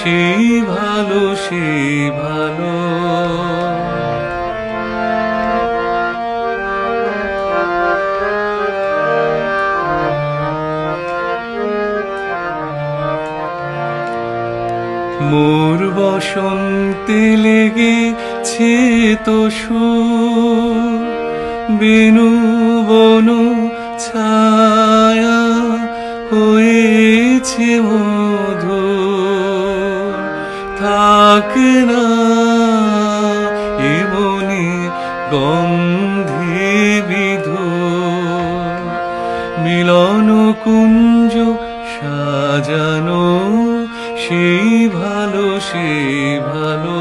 সেই ভালো সেই ভালো। মোর বসন্তে লেগেছে তো বেনু বনু ছায়া হয়েছে মধু থাক না এমনি গন্ধে বিধু মিলন কুঞ্জ সাজানো সেই ভালো সেই ভালো।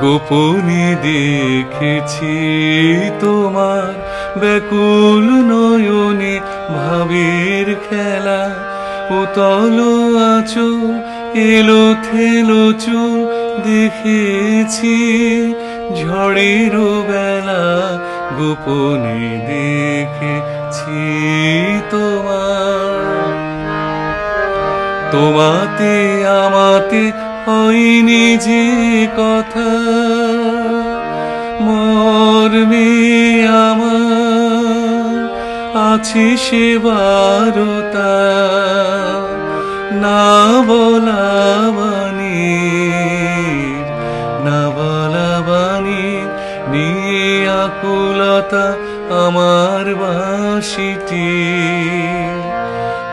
গোপনে দেখেছি তোমার ব্যাকুল নয়নে ভাবের খেলা। উতল আচল এলো থেলো চুল দেখেছি ঝড়ের বেলা। গোপনে দেখেছি তোমার। তোমাতে, আমাতে হয়নি যে কথা। মর্মে আমার আছে সে বারতা না বলা না বলা নিয়ে আকুলতা আমার বাসিটি।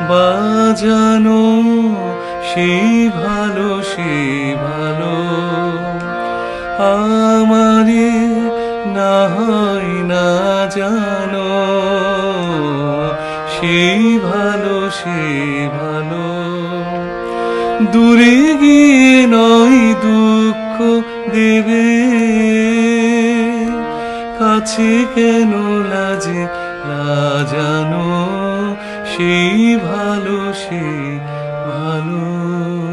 বাজানো সেই ভালো সেই ভালো। আমারে না হয় না জানো, সেই ভালো সেই ভালো। দূরে গিয়ে নয় দুঃখ দেবে, কাছে কেন লাজে লাজানো সেই ভালো, সেই ভালো